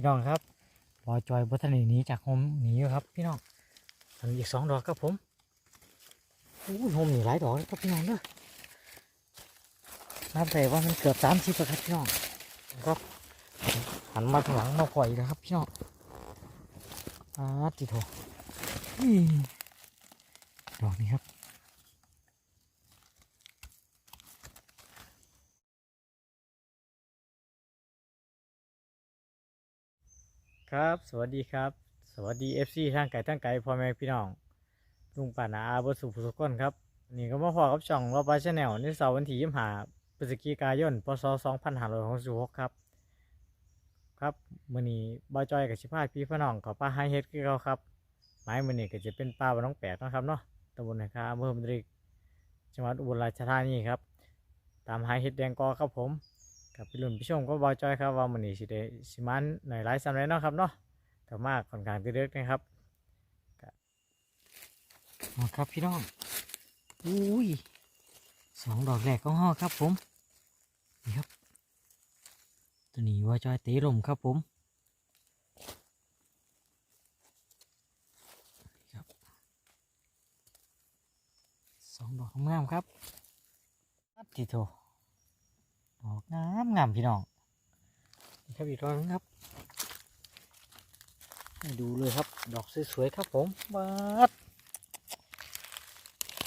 พี่น้องครับบอจอยบัทนีหนีจากโฮมหนีอยู่ครับ พี่น้องอันอีกสองดอกครับผมอู้โฮมหนีหลายดอกเลยครับพี่น้องเด้อนับแต่ว่ามันเกือบสามสิบแล้วครับพี่น้องก็หันมาข้างหลังมาปล่อยแล้วครับพี่น้องอาติโถนี่ดอกนี้ครับ ครับ สวัสดีครับ สวัสดี FC ทางไก่ทางไก่พ่อแม่พี่น้องลุงป่านาอาบสุภุสุขคนครับ นี่ก็มาพอกับช่องรอบาชแนลในเสาร์วันที่ยี่สิบห้าพฤศจิกายนพศสองพันห้าร้อยหกสิบหกครับ ครับมือนี้บ่าวจอยกับชิพาพี่พี่น้องขาป้าไฮเฮดคือเขาครับไม้มือนี้ก็จะเป็นป่าบ้านน้องแปดนะครับเนาะตำบลไหนครับอำเภอมันตริกจังหวัดอุบลราชธานีครับ ตามไฮเฮดแดงกอครับผม กับพี่รุ่นพี่ชมก็บอจอยครับว่ามันนี้สิได้สิมันหน่อยไลฟ์ซ้ำเลยเนาะครับเนาะแต่มากค่อนข้างที่เล็กนะครับมาครับพี่น้องอุ้ยสองดอกแรกของห่อครับผมนี่ครับ ตัวนี้บอจอยเตะลมครับผมนี่ครับสองดอกงามครับอัดทีโถ ดอกงามงามพี่น้องนี่ครับอีกดอกนึงครับให้ดูเลยครับ ดอกสวยๆครับผมบัด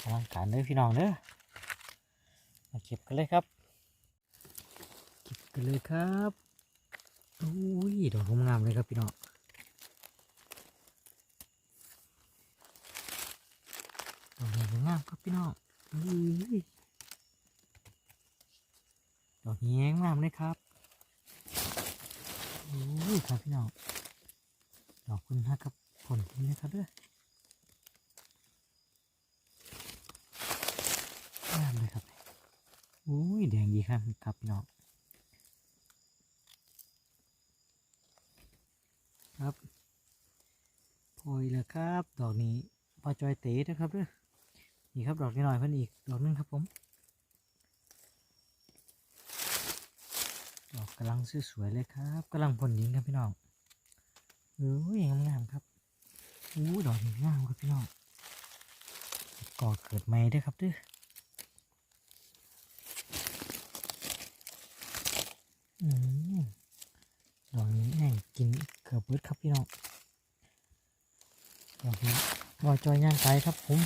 อลังการเลยพี่น้องเด้อมาเก็บกันเลยครับเก็บกันเลยครับอุ้ยดอกงามๆเลยครับพี่น้องดอกนี้ก็งามครับพี่น้องอุ้ย ดอกนี้งามเลยครับโอ้ยครับพี่น้องดอกคุณนะครับผลคุณนะครับเด้องามเลยครับโอ้ยแดงดีครับครับพี่น้องครับพอยแล้วครับ ดอกนี้พอจอยเต๋นะครับเด้อนี่ครับดอกนี้หน่อยเพิ่นอีกดอกนึงครับผม ดอกกำลังสวยๆเลยครับกำลังผลยิงครับพี่น้องเอ้ยงามๆครับอู้ดอกนี้งามครับพี่น้องก่อเกิดใหม่ด้วยครับด้วยดอกนี้แห้งกินเกือบเบิดครับพี่น้องดอกนี้รอยจอยย่างไกครับผม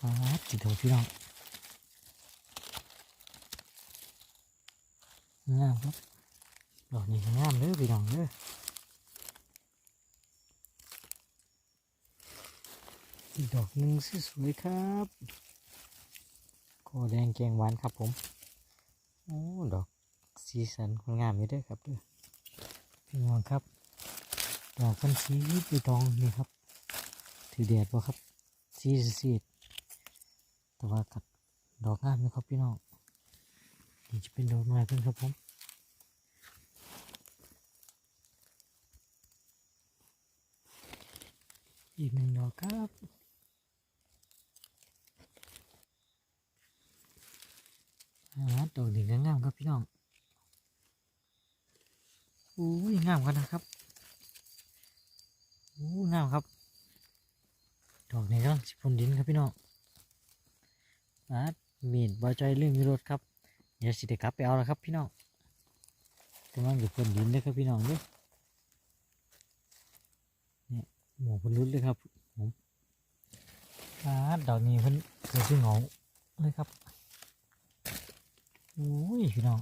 อ๋อจิตโถพี่น้องงามครับ ดอกนี้งามเลยพี่น้องเด้ออีกดอกหนึ่งสวยๆครับโคแดงแกงหวานครับผมโอ้ดอกสีสันคนงามอยู่ด้อครับเด้อพี่น้องครับดอกพันสีใบตองนี่ครับ ถือแดดบ่ครับสีสีดแต่ว่ากัดดอกงามนะครับพี่น้องนี่จะเป็นดอกไม้เพิ่นครับผม อีกหนึ่งดอกครับอ่าดอกนี้ก็งามครับพี่น้องอู้ยงามกันนะครับอู้งามครับ ดอกนี้ก็สิพนดินครับพี่น้องอ่ามีดบอจอยเรื่องมีรถครับ เดี๋ยวสิเด็กกลับไปเอาแล้วครับพี่น้องกำลังอยู่พนดินเลยครับพี่น้องเด้อเนี่ย หมูเพนรุดเลยครับผมอาดอกนี้เพิ่นเกิดขึ้นเงาเลยครับอุ้ยพี่น้อง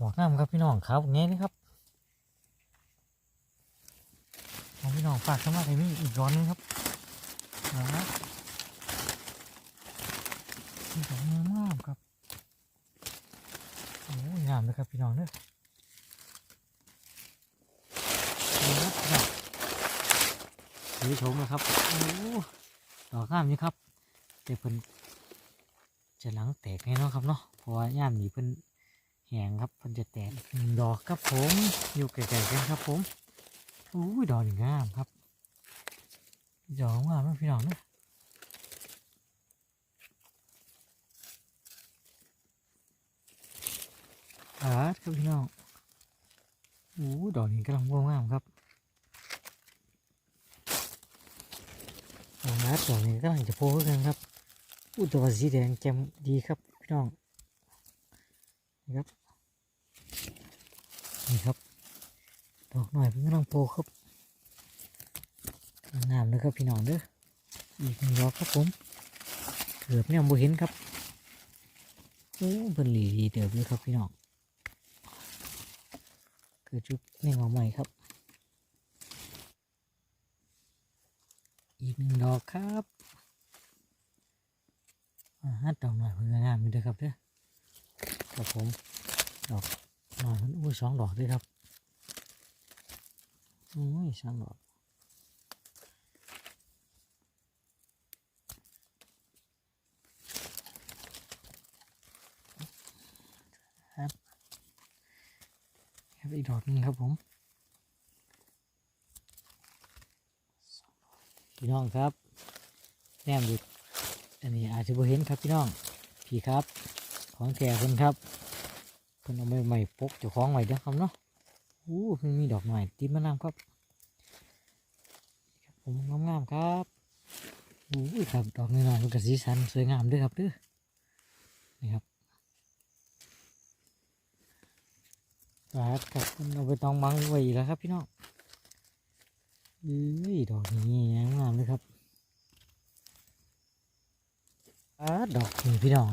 ดอกงามครับพี่น้องครับไงนี่ครับเอาพี่น้องฝากเข้ามาไอ้นี่อีกร้อนนึงครับอานี่ดอกงามครับโอ้ยงามเลยครับพี่น้องเด้อนี่ครับพี่น้อง สีชมนะครับโอ้ดอกงามนี่ครับแต่เพิ่นจะหลังแตกแน่นอนครับเนาะเพราะว่าย่ามนี้เพิ่นแหงครับเพิ่นจะแตกดอกครับผมอยู่ไกลๆกันครับผมโอ้ดอกนี่งามครับดอกงามมากพี่น้องเด้ออาครับพี่น้องโอ้ดอกนี้กำลังงงามครับ ดอกนัดดอกนี้กำลังจะโผล่ขึ้นกันครับอู้ตัวสีแดงแจ่มดีครับพี่น้องนี่ครับนี่ครับดอกหน่อยเพิ่งกำลังโผล่ครับงามเลยครับพี่น้องเด้ออีกหนึ่งดอกครับผมเกือบเนี่ยบ่เห็นครับโอ้เพิ่นหลีดีเติบเลยครับพี่น้องเกิดจุบแมงเอใหม่ครับ อีกหนึ่งดอกครับฮัดดอกหน่อยเพื่องามอยู่ด้อครับเด้อครับผมดอกหน่อยมันอุ้ยสองดอกด้วยครับอุ้ยสองดอกครับครับอีกดอกหนึงครับผม พี่น้องครับแนมดูอันนี้อาจจะบ่เห็นครับพี่น้องพี่ครับ ของแก่คนครับเพิ่นเอาไม้ใหม่ปกเจ้าของไว้เด้อครับเนาะอู้เพิ่นมีดอกใหม่ติดมะนาวครับผมงามๆครับอู้ยครับดอกน้อยๆมันก็สีสันสวยงามด้วยครับเด้อนี่ครับครับเพิ่นเอาไปตองบังไว้อีกแล้วครับพี่น้อง อุ้ยดอกนี้งามเลยครับปาดอกนี้พี่น้อง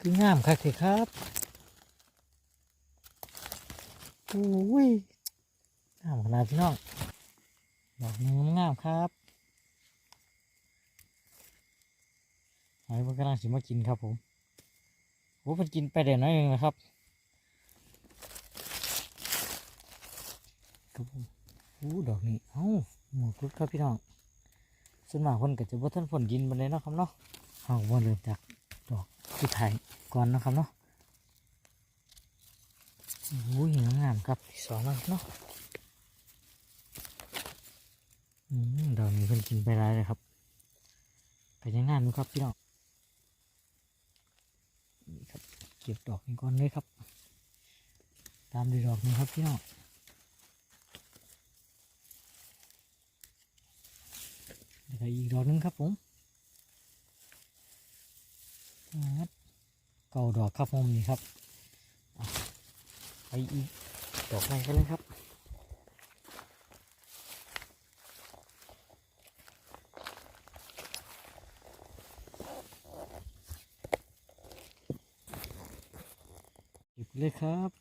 คืองามคักเลยครับโอ้ยงามขนาดพี่น้อง ดอกนี้งามครับหอยมันกำลังสิมากินครับผมโอ้มันกินไปเดี๋ยวน้อยเองนะครับครับผม อ้ดอกนี้เอ้าหมวกรุดครับพี่น้องส่วนมากคนก็จะบ่ทันฝนกินบันไดเนาะครับเนาะเอาว่าเริ่มจากดอกที่ไทยก่อนนะครับเนาะโอ้ยงามครับที่สองแล้วเนาะอดอกนี้เพิ่นกินไปหลายเลยครับแต่ยังงามอยู่ครับพี่น้องนี่ครับเก็บดอกนี้ก่อนเลยครับ ตามด้วยดอกนี้ครับพี่น้อง แล้วก็อีกดอกหนึงครับผมเก่าดอกครับผมนี่ครับไปอีกดอกไม้กันเลยครับหยิบเลยครับ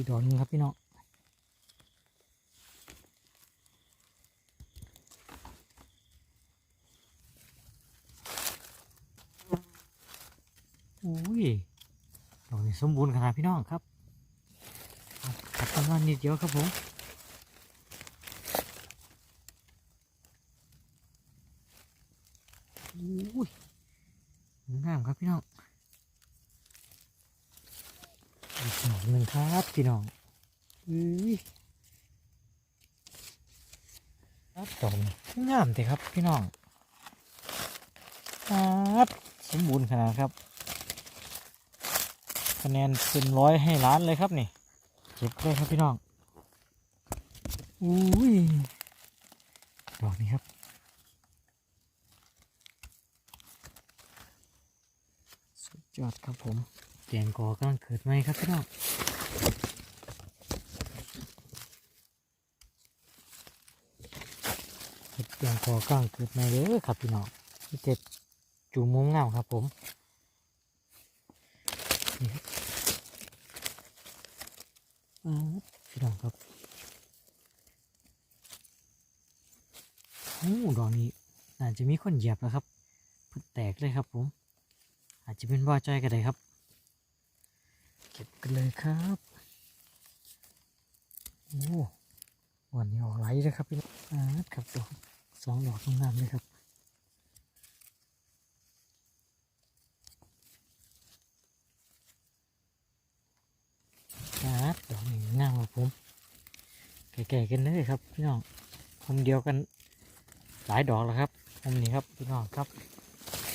อีกดอกนึงครับพี่น้องอุ้ยดอกนี้สมบูรณ์ขนาดพี่น้องครับตัดกันมานิดเดียวครับผมอุ้ยงามครับพี่น้อง อีกดอกหนึ่งครับพี่น้องอุ้ยครับดอกนี้งามแต่ครับพี่น้องครับสมบูรณ์ขนาดครับ คะแนนเต็มร้อยให้ล้านเลยครับนี่เก็บเลยครับพี่น้องอุ้ยดอกนี้ครับสุดยอดครับผม แกงกอกำลังเกิดไหมครับพี่น้องเห็ดแกงกอกำลังเกิดไหมเลยครับพี่น้องนี่เจ็ดจูมุมงาครับผมอ่พี่น้องครับโอ้ดอกนี้น่าจะมีคนเหยียบแล้วครับเพิ่งแตกเลยครับผม อาจจะเป็นว่าใจก็ได้ครับ ก็บกันเลยครับโอ้วันนี้ออกไหลเลยครับพี่น้องอ่าครับดอกสองดอกงามๆเลยครับครับดอกนี้งามครับผมแก่ๆกันเลยครับพี่น้องผมเดียวกันหลายดอกแล้วครับผมนี่ครับพี่น้องครับ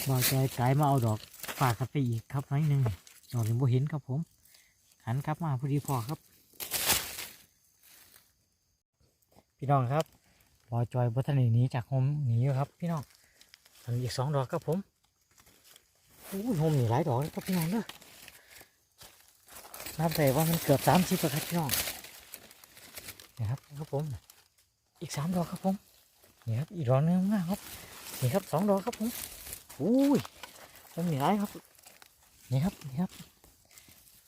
บอยใจไกลมาเอาดอกฝากกันไปอีกครับน้อยหนึ่งดอกนี้บ่เห็นครับผม หันกลับมาพอดีพอครับ พี่น้องครับบอจอยบัทนีหนีจากโฮมหนีอยู่ครับ พี่น้องอันอีกสองดอกครับผมอู้ยโฮมหนีหลายดอกครับพี่น้องเด้อนับแต่ว่ามันเกือบสามสิบแล้วครับพี่น้องนี่ครับครับผม อีกสามดอกครับผมนี่ครับอีกดอกหนึงมากครับนี่ครับสองดอกครับผมอุ้ยมันมีหลายครับนี่ครับนี่ครับ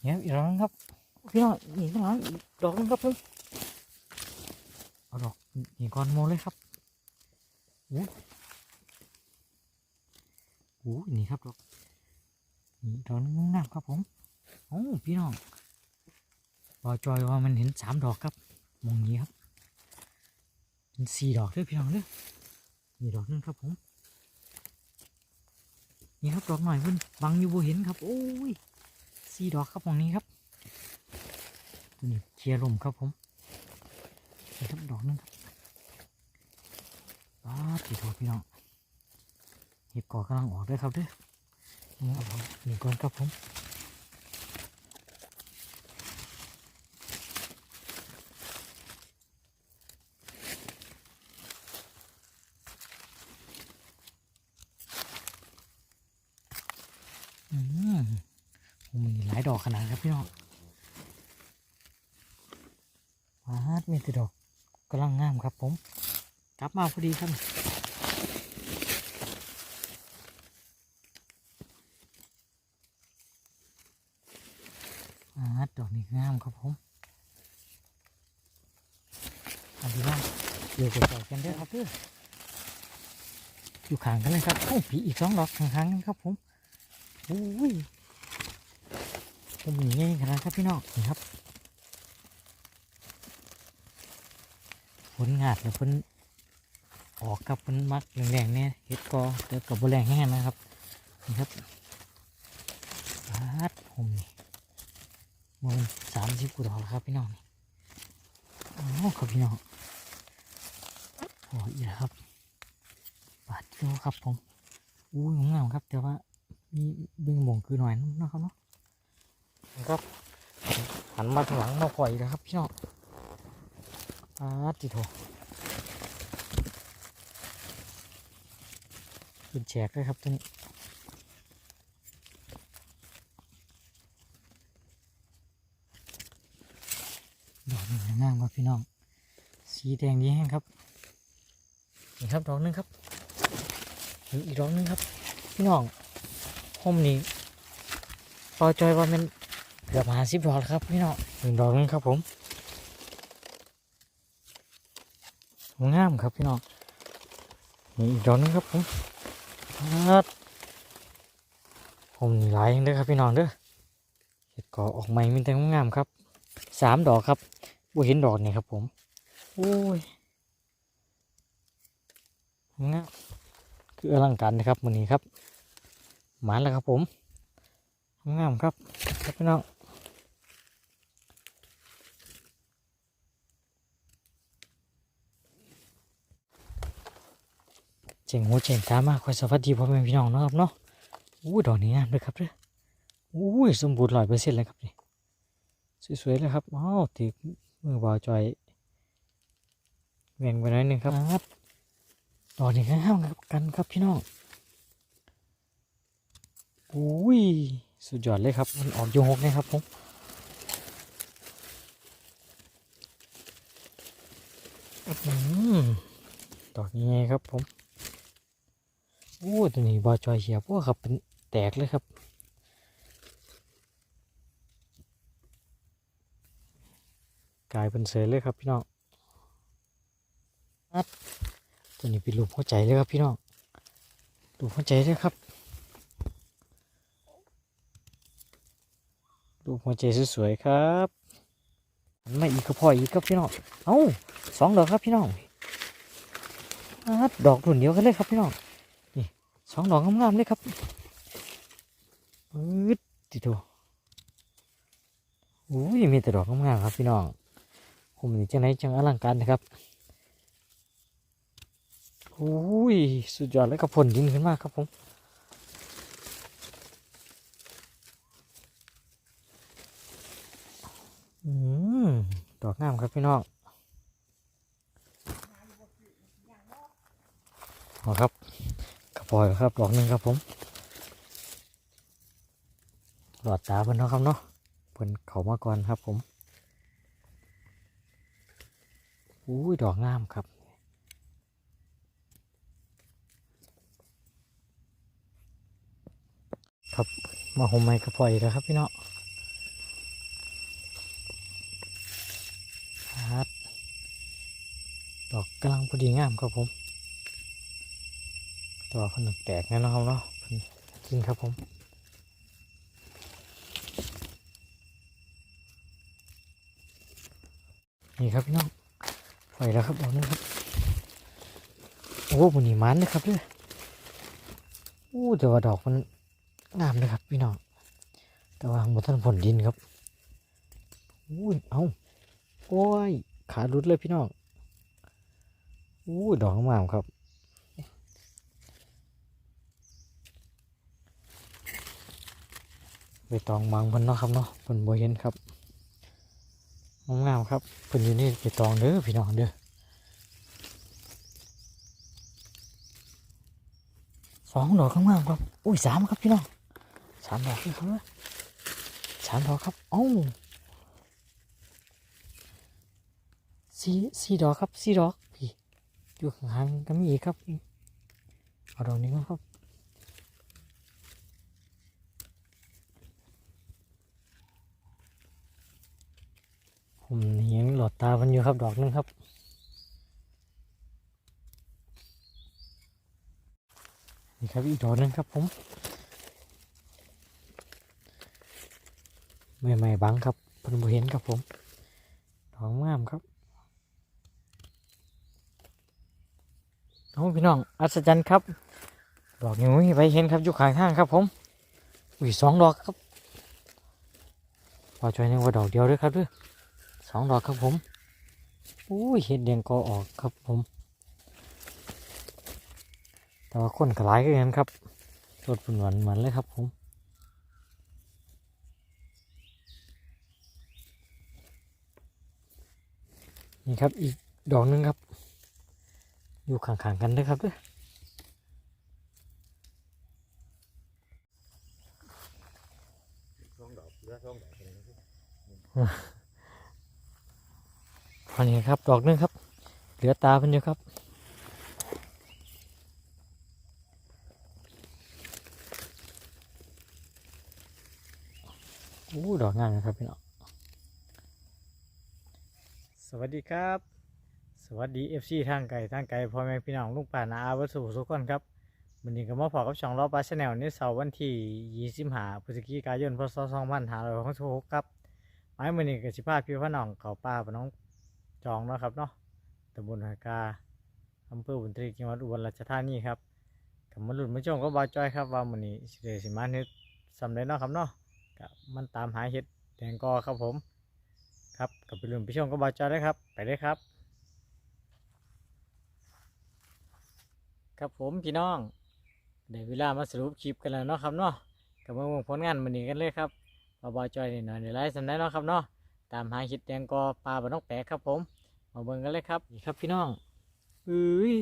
เนี่ครับอีกดอนครับพี่น้องนี่ข้างหลังอีกดอกนึงครับผมเอาดอกนี่ก่อนโมเลยครับอู้อู้นี่ครับดอกนี่ดอกนึงงามครับผมโอ้พี่น้องบอจอยว่ามันเห็นสามดอกครับมองนี้ครับเป็นสี่ดอกเด้อพี่น้องเด้อมีดอกนึงครับผมนี่ครับดอกหน่อยเพิ่นบังอยู่บ่เห็นครับโอ้ย สี่ดอกครับตรงนี้ครับตัวนี้เคลียร์ลมครับผมนี่ครับดอกนึงครับป้าดสี่ดอกพี่น้องเห็ดก่อกำลังออกด้วยครับเด้อนี่เอาดอกนี่ก่อนครับผม อืมโอ้มีหลายดอก ขนาดครับพี่น้องวาดมีต่ดอกกำลังงามครับผม กลับมาพอดีครับวาดดอกนี้งามครับผมอันที่ว่าเดี๋ยวจะใส่กันเด้ครับเด้ออยู่ข้างกันเลยครับโอ้ผีอีกสองดอกข้างๆกันครับผมอุ้ย ผมหนีง่ายขนาดครับพี่น้องนี่ครับผลงาดแล้วเพิ่นออกกับเพิ่นมักแรงๆเนี่ยเฮ็ดกอเดี๋ยวกับบแรงแห้งนะครับนี่ครับปาดผมนี่มันสามสิบกุดอกแล้วครับพี่น้องนี่อ๋อครับพี่น้องโอ้ยอีกแล้วครับบาดเดียวครับผม อุ้ยงามครับ แต่ว่ามีบึงหมงคือหน่อยนะครับเนาะ ครับหันมาทางหลังมาปล่อยแล้วครับพี่น้องอาติโถเป็นแฉกเลยครับตัวนี้ดอกนึ่งามครับพี่น้อง สีแดงดีแห้งครับนี่ครับดอกหนึงครับอีกดอกหนึงครับ พี่น้องผมนี่พอจอยว่ามัน เกือบหาสิบดอกแล้วครับพี่น้องหนึ่งดอกนึงครับผมงามครับพี่น้องนี่อีกดอกนึงครับผมครับผมนี่หลายอย่างเด้อครับพี่น้องเด้อเห็ดก่อออกใหม่มีแต่งามๆครับสามดอกครับบ่เห็นดอกนี่ครับผมโอ้ยงามคืออลังการนะครับมือนี้ครับหมานแล้วครับผมงามครับครับพี่น้อง เจ๋งหัวเจ๋งตามากคอยสวัสดีพ่อแม่พี่น้องนะครับเนาะอู้ดอกนี้งามเลยครับเด้ออู้ยสมบูรณ์ร้อยเปอร์เซ็นต์เลยครับนี่สวยๆเลยครับอ้าวตีมือบาจอยแบ่งไปหน่อยหนึงครับครับดอกนี้งามครับกันครับพี่น้องอุ้ยสุดยอดเลยครับ มันออกโยงหกนะครับผมอืมดอกนี้ครับผม โอ้ตัวนี้บอจอยเหียบพวกครับเป็นแตกเลยครับ กลายเป็นเสือเลยครับพี่น้องอัดตัวนี้เป็นรูปหัวใจเลยครับพี่น้องรูปหัวใจเลยครับดูหัวใจสวยๆครับหันมาอีกก็พออีกครับพี่น้องเอ้าสองดอกครับพี่น้องดดอกรุ่นเดียวกันเลยครับพี่น้อง สองดอกงามๆเลยครับปื๊ดติดตัวอุ้ยมีแต่ดอกงามๆครับพี่น้องผมนี่จังไหนจังอลังการนะครับโอ้ยสุดยอดเลยครับผลดินขึ้นมากครับผมอืมดอกงามครับพี่น้องเอครับ ปล่อยครับดอกหนึ่งครับผมหลอดตาเพิ่นเนาะครับเนาะเพิ่นเขามาก่อนครับผมอุ้ยดอกงามครับครับมาโฮมไมค์กระป่อยแล้วครับพี่เนาะฮัดดอกกำลังพอดีงามครับผม ตัวาเพิ่นแตกแน่นอนครับเนาะกินครับผมนี่ครับพี่น้องไปแล้วครับดอกนึงครับโอ้มันนี่มันนะครับเด้อโอ้แต่ว่าดอกมันงามเลยครับพี่น้องแต่ว่าหมดท่านผลดินครับอุ้เอาโอ้ยขาดุดเลยพี่น้องอู้ดอกงามครับ ไปตองบางเพิ่นเนาะครับเนาะเพิ่นบ่เห็นครับงามครับเพิ่นอยู่นี่ไปตองเด้อพี่น้องเด้อสองดอกงามครับอุ้ยสามครับพี่น้องสามดอกครับเนี่ยสามดอกครับเอ้าสี่สี่ดอกครับสี่ดอกพี่อยู่ข้างๆก็มีอีกครับเอาดอกนี้ครับ ผมเห็นหลอดตามันอยู่ครับดอกหนึงครับ นี่ครับอีกดอกหนึงครับผมไม่ไม่บังครับเพิ่นบ่เห็นครับผมดอกงามครับเอาพี่น้องอัศจรรย์ครับ ดอกนี้ไม่ไปเห็นครับอยู่ข้างทางครับผมอุ้ยสองดอกครับพอใจยังว่าดอกเดียวด้วยครับด้วย สองดอกครับผมอุ้ยเห็ดแดงกอออกครับผม แต่ว่าคนกระไรก็เห็นครับรถเป็นหวานเหมือนเลยครับผมนี่ครับอีกดอกหนึงครับ อยู่ข้างๆกันเลยครับเด้วยอั อันนี้ครับ ดอกนึงครับ เหลือตาเพิ่นอยู่ครับอู้ดอกงามนะครับพี่น้องสวัสดีครับ สวัสดีเอฟซีทางไก่ทางไก่พ่อแม่พี่น้องลุงป่านาอาวัสุสุกคนครับวันนี้ก็มาพอกับช่องรอบปลาชาแนลในเสาร์วันที่ 25พฤศจิกายนพศ2566ครับไม้มือนี้ก็สิพาพี่พี่น้องเขาป่าพี่น้อง จองนะครับเนาะตำบลหากาอำเภอบุญทรีจังหวัดอุบลราชธานีครับกับมาหลุดมาชมก็บาจ้อยครับว่ามื้อนี้สิได้สิมาเฮ็ดสำเร็จเนาะครับเนาะกับมันตามหาเห็ดแดงกอครับผมครับกับไปลืมไปชมก็บาจอยได้ครับ ไปเลยครับ ครับผมพี่น้องได้เวลามาสรุปคลิปกันแล้วเนาะครับเนาะกับมาเบิ่งผลงานมันนี้กันเลยครับมาบาจอยนี่หน่อยในไลฟ์สำนักเนาะครับเนาะตามหาเห็ดแดงกอปลาบานนกแปะครับผม มาเบิ่งกันเลยครับนี่ครับพี่น้องเอ้ย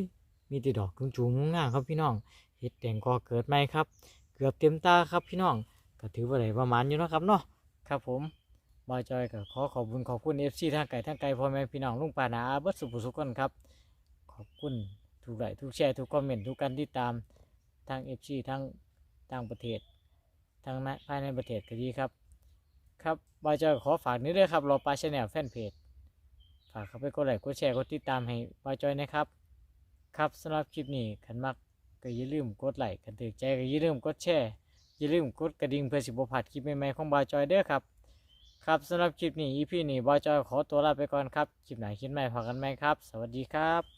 มีแต่ดอกจุงๆงามครับพี่น้องเห็ดแดงกอเกิดใหม่ครับ เกือบเต็มตาครับพี่น้องก็ถือว่าได้ประมาณอยู่นะครับเนาะครับผมบอยจอยก็ขอขอบคุณขอบคุณเอฟซีทางไก่ทางไก่พ่อแม่พี่น้องลุงป่านาอาเบิดสุภุสุขคนครับ ขอบคุณทุกไลค์ทุกแชร์ทุกคอมเมนต์ทุกการติดตามทางเอฟซีทั้งต่างประเทศทางในภายในประเทศก็ดีครับ ครับบอยจอยขอฝากนี้ด้วยครับรอปลาชแนลแฟนเพจ ฝากเข้าไปกดไลค์กดแชร์กดติดตามให้บอยจอยนะครับ ครับสำหรับคลิปนี้ขันมักก็อย่าลืมกดไลค์กันถือใจก็อย่าลืมกดแชร์อย่าลืมกดกระดิ่งเพื่อสิบพลาดคลิปใหม่ๆของบาจอยเด้อครับ ครับสำหรับคลิปนี้อีพีนี้บาจอยขอตัวลาไปก่อนครับ คลิปไหนคลิปใหม่พากันไหมครับ สวัสดีครับ